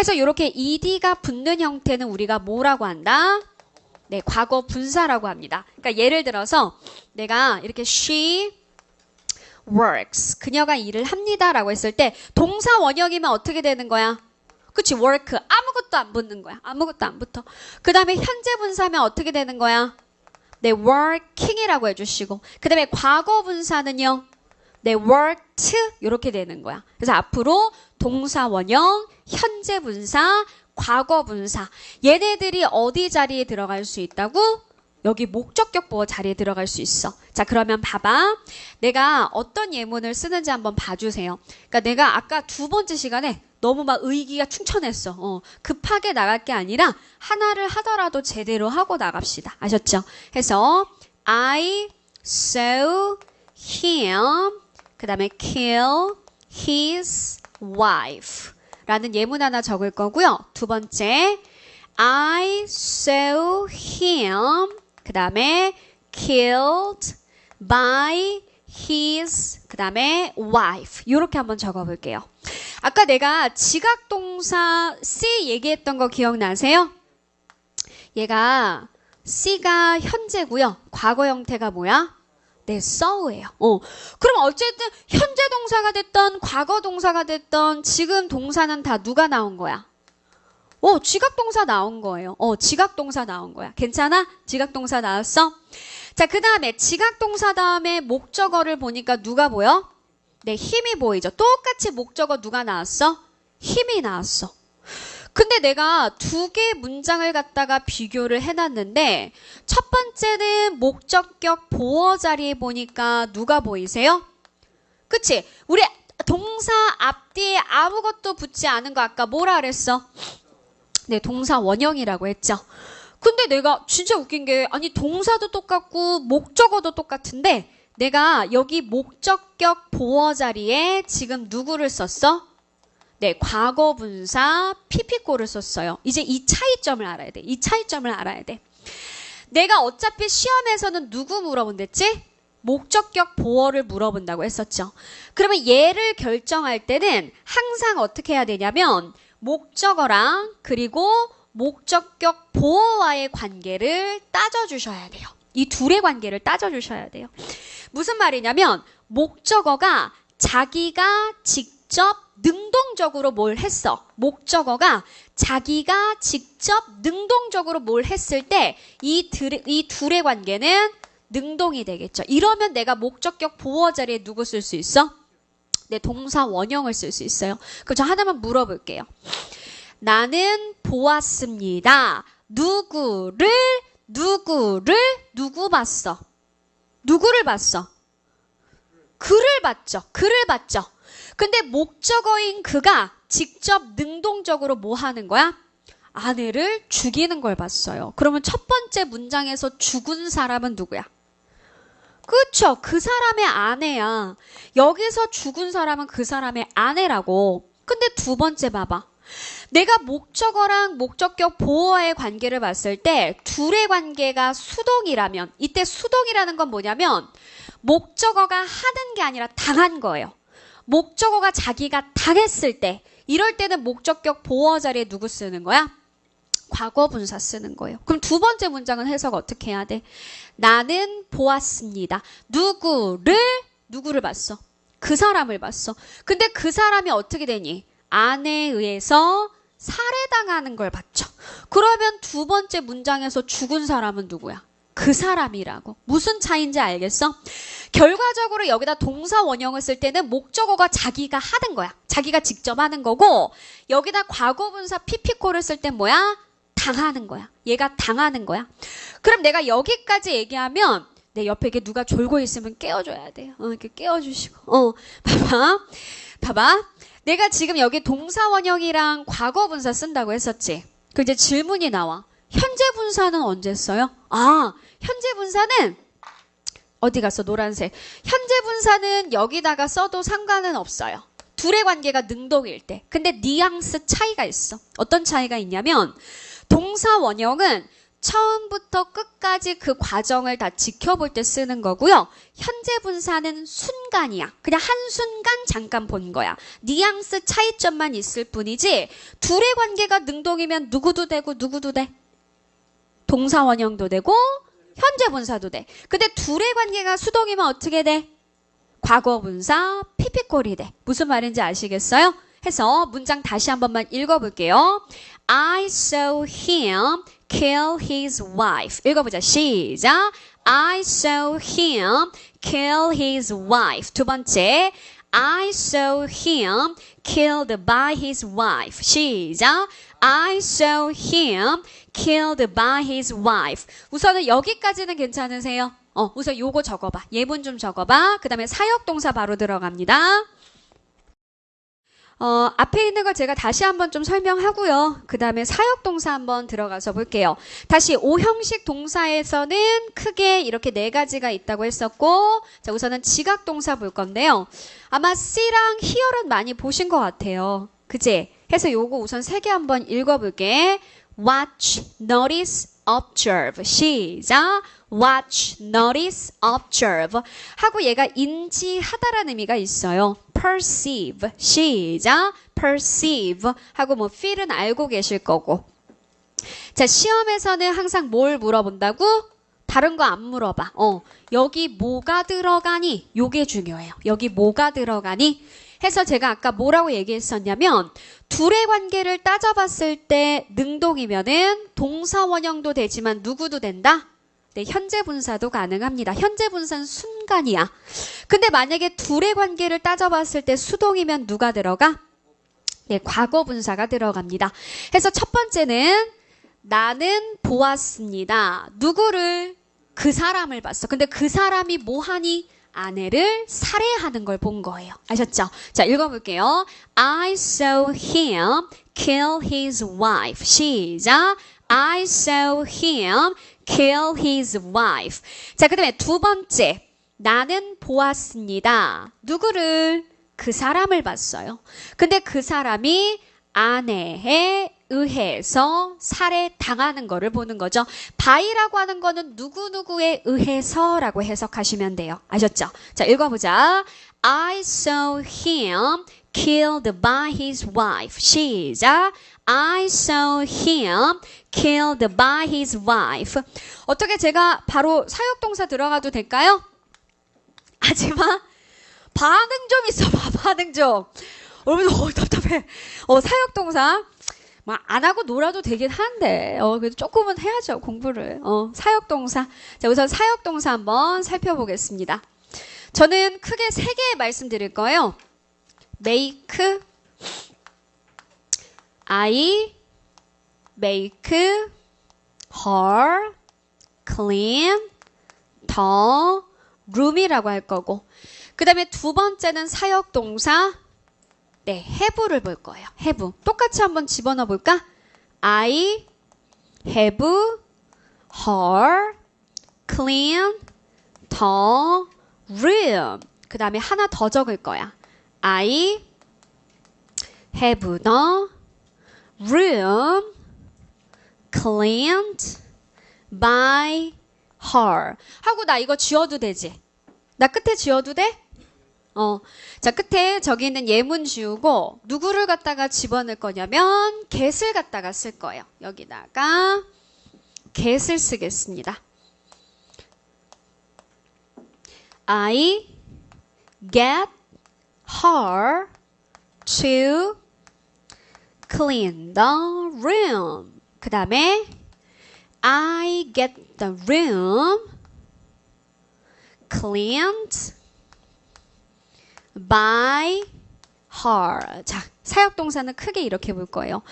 해서 이렇게 ed가 붙는 형태는 우리가 뭐라고 한다? 네, 과거 분사라고 합니다. 그러니까 예를 들어서 내가 이렇게 she works. 그녀가 일을 합니다라고 했을 때 동사 원형이면 어떻게 되는 거야? 그치, work. 아무것도 안 붙는 거야. 아무것도 안 붙어. 그 다음에 현재 분사면 어떻게 되는 거야? 네, working이라고 해주시고. 그 다음에 과거 분사는요? 네, worked. 이렇게 되는 거야. 그래서 앞으로 동사 원형, 현재 분사, 과거 분사. 얘네들이 어디 자리에 들어갈 수 있다고? 여기 목적격 보호 자리에 들어갈 수 있어. 자, 그러면 봐봐. 내가 어떤 예문을 쓰는지 한번 봐주세요. 그러니까 내가 아까 두 번째 시간에 너무 막 의기가 충천했어. 어, 급하게 나갈 게 아니라 하나를 하더라도 제대로 하고 나갑시다. 아셨죠? 해서 I saw him 그 다음에 kill his wife 라는 예문 하나 적을 거고요. 두 번째 I saw him 그 다음에 killed by his 그 다음에 wife 이렇게 한번 적어볼게요. 아까 내가 지각동사 C 얘기했던 거 기억나세요? 얘가 C가 현재고요. 과거 형태가 뭐야? 네, saw예요. 어. 그럼 어쨌든 현재 동사가 됐던 과거 동사가 됐던 지금 동사는 다 누가 나온 거야? 어, 지각 동사 나온 거예요. 어, 지각 동사 나온 거야. 괜찮아? 지각 동사 나왔어? 자, 그 다음에 지각 동사 다음에 목적어를 보니까 누가 보여? 네, 힘이 보이죠. 똑같이 목적어 누가 나왔어? 힘이 나왔어. 근데 내가 두 개 문장을 갖다가 비교를 해놨는데 첫 번째는 목적격 보어 자리에 보니까 누가 보이세요? 그치? 우리 동사 앞뒤에 아무것도 붙지 않은 거 아까 뭐라 그랬어? 네, 동사 원형이라고 했죠. 근데 내가 진짜 웃긴 게 아니 동사도 똑같고 목적어도 똑같은데 내가 여기 목적격 보어 자리에 지금 누구를 썼어? 네, 과거 분사 피피꼬를 썼어요. 이제 이 차이점을 알아야 돼. 이 차이점을 알아야 돼. 내가 어차피 시험에서는 누구 물어본댔지? 목적격 보어를 물어본다고 했었죠. 그러면 얘를 결정할 때는 항상 어떻게 해야 되냐면 목적어랑 그리고 목적격 보어와의 관계를 따져주셔야 돼요. 이 둘의 관계를 따져주셔야 돼요. 무슨 말이냐면 목적어가 자기가 직접 능동적으로 뭘 했어. 목적어가 자기가 직접 능동적으로 뭘 했을 때이 이 둘의 관계는 능동이 되겠죠. 이러면 내가 목적격 보어 자리에 누구 쓸 수 있어? 내 동사 원형을 쓸 수 있어요. 저 하나만 물어볼게요. 나는 보았습니다. 누구를 누구를 누구 봤어? 누구를 봤어? 그를 봤죠. 그를 봤죠. 근데 목적어인 그가 직접 능동적으로 뭐 하는 거야? 아내를 죽이는 걸 봤어요. 그러면 첫 번째 문장에서 죽은 사람은 누구야? 그쵸. 그 사람의 아내야. 여기서 죽은 사람은 그 사람의 아내라고. 근데 두 번째 봐봐. 내가 목적어랑 목적격 보어의 관계를 봤을 때 둘의 관계가 수동이라면 이때 수동이라는 건 뭐냐면 목적어가 하는 게 아니라 당한 거예요. 목적어가 자기가 당했을 때 이럴 때는 목적격 보어 자리에 누구 쓰는 거야? 과거 분사 쓰는 거예요. 그럼 두 번째 문장은 해석 어떻게 해야 돼? 나는 보았습니다. 누구를 누구를 봤어? 그 사람을 봤어. 근데 그 사람이 어떻게 되니? 아내에 의해서 살해당하는 걸 봤죠. 그러면 두 번째 문장에서 죽은 사람은 누구야? 그 사람이라고. 무슨 차인지 알겠어? 결과적으로 여기다 동사 원형을 쓸 때는 목적어가 자기가 하는 거야. 자기가 직접 하는 거고 여기다 과거분사 피피코를 쓸땐 뭐야? 당하는 거야. 얘가 당하는 거야. 그럼 내가 여기까지 얘기하면 내 옆에 이게 누가 졸고 있으면 깨워줘야 돼요. 어, 이렇게 깨워주시고. 어, 봐봐. 봐봐. 내가 지금 여기 동사 원형이랑 과거 분사 쓴다고 했었지. 그 이제 질문이 나와. 현재 분사는 언제 써요? 아, 현재 분사는 어디 갔어? 노란색. 현재 분사는 여기다가 써도 상관은 없어요. 둘의 관계가 능동일 때. 근데 뉘앙스 차이가 있어. 어떤 차이가 있냐면 동사 원형은 처음부터 끝까지 그 과정을 다 지켜볼 때 쓰는 거고요. 현재 분사는 순간이야. 그냥 한순간 잠깐 본 거야. 뉘앙스 차이점만 있을 뿐이지 둘의 관계가 능동이면 누구도 되고 누구도 돼. 동사 원형도 되고 현재 분사도 돼. 근데 둘의 관계가 수동이면 어떻게 돼? 과거 분사 피피꼴이 돼. 무슨 말인지 아시겠어요? 해서 문장 다시 한 번만 읽어볼게요. I saw him kill his wife. 읽어보자. 시작. I saw him kill his wife. 두 번째. I saw him killed by his wife. 시작. I saw him killed by his wife. 우선은 여기까지는 괜찮으세요? 어, 우선 요거 적어봐. 예문 좀 적어봐. 그 다음에 사역동사 바로 들어갑니다. 어, 앞에 있는 걸 제가 다시 한번 좀 설명하고요. 그 다음에 사역 동사 한번 들어가서 볼게요. 다시 오형식 동사에서는 크게 이렇게 네 가지가 있다고 했었고, 자, 우선은 지각 동사 볼 건데요. 아마 C랑 here는 많이 보신 것 같아요. 그지? 해서 요거 우선 세 개 한번 읽어볼게. watch, notice, observe. 시작. Watch, notice, observe. 하고 얘가 인지하다라는 의미가 있어요. perceive. 시작. perceive. 하고 뭐 feel은 알고 계실 거고. 자, 시험에서는 항상 뭘 물어본다고? 다른 거 안 물어봐. 어, 여기 뭐가 들어가니? 요게 중요해요. 여기 뭐가 들어가니? 해서 제가 아까 뭐라고 얘기했었냐면 둘의 관계를 따져봤을 때 능동이면은 동사 원형도 되지만 누구도 된다? 네, 현재 분사도 가능합니다. 현재 분사는 순간이야. 근데 만약에 둘의 관계를 따져봤을 때 수동이면 누가 들어가? 네, 과거 분사가 들어갑니다. 해서 첫 번째는 나는 보았습니다. 누구를? 그 사람을 봤어. 근데 그 사람이 뭐 하니? 아내를 살해하는 걸 본 거예요. 아셨죠? 자, 읽어볼게요. I saw him kill his wife. 시작. I saw him kill his wife. 자, 그 다음에 두 번째. 나는 보았습니다. 누구를? 그 사람을 봤어요. 근데 그 사람이 아내에 의해서 살해당하는 거를 보는 거죠. by라고 하는 거는 누구누구에 의해서라고 해석하시면 돼요. 아셨죠? 자, 읽어보자. I saw him killed by his wife. 시작. I saw him killed by his wife. 어떻게 제가 바로 사역동사 들어가도 될까요? 하지만 반응 좀 있어 봐, 반응 좀. 여러분, 어, 답답해. 어, 사역동사. 막 안 하고 놀아도 되긴 한데, 어, 그래도 조금은 해야죠, 공부를. 어, 사역동사. 자, 우선 사역동사 한번 살펴보겠습니다. 저는 크게 세개 말씀 드릴 거예요. Make, I, make, her, clean, the, room이라고 할 거고. 그 다음에 두 번째는 사역 동사, 네, have를 볼 거예요. have. 똑같이 한번 집어넣어 볼까? I have her clean the room. 그 다음에 하나 더 적을 거야. I have the room cleaned by her. 하고 나 이거 지워도 되지? 나 끝에 지워도 돼? 어. 자, 끝에 저기 있는 예문 지우고 누구를 갖다가 집어넣을 거냐면 get을 갖다가 쓸 거예요. 여기다가 get을 쓰겠습니다. I get her to clean the room. 그 다음에 I get the room cleaned by her. 자, 사역 동사는 크게 이렇게 볼 거예요.